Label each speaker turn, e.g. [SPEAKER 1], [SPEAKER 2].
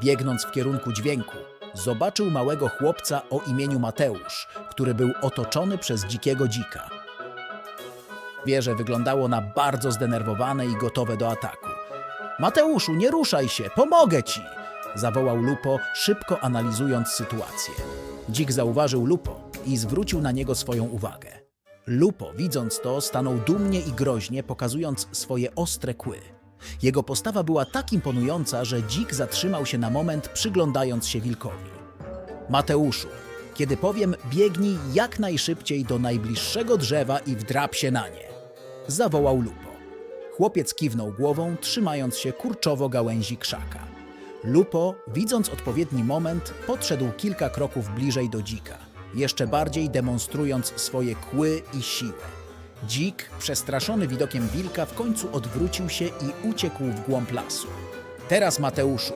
[SPEAKER 1] Biegnąc w kierunku dźwięku, zobaczył małego chłopca o imieniu Mateusz, który był otoczony przez dzikiego dzika. Zwierzę wyglądało na bardzo zdenerwowane i gotowe do ataku. Mateuszu, nie ruszaj się, pomogę ci! zawołał Lupo, szybko analizując sytuację. Dzik zauważył Lupo i zwrócił na niego swoją uwagę. Lupo, widząc to, stanął dumnie i groźnie, pokazując swoje ostre kły. Jego postawa była tak imponująca, że dzik zatrzymał się na moment, przyglądając się wilkowi. Mateuszu, kiedy powiem, biegnij jak najszybciej do najbliższego drzewa i wdrap się na nie. Zawołał Lupo. Chłopiec kiwnął głową, trzymając się kurczowo gałęzi krzaka. Lupo, widząc odpowiedni moment, podszedł kilka kroków bliżej do dzika, jeszcze bardziej demonstrując swoje kły i siłę. Dzik, przestraszony widokiem wilka, w końcu odwrócił się i uciekł w głąb lasu. Teraz, Mateuszu,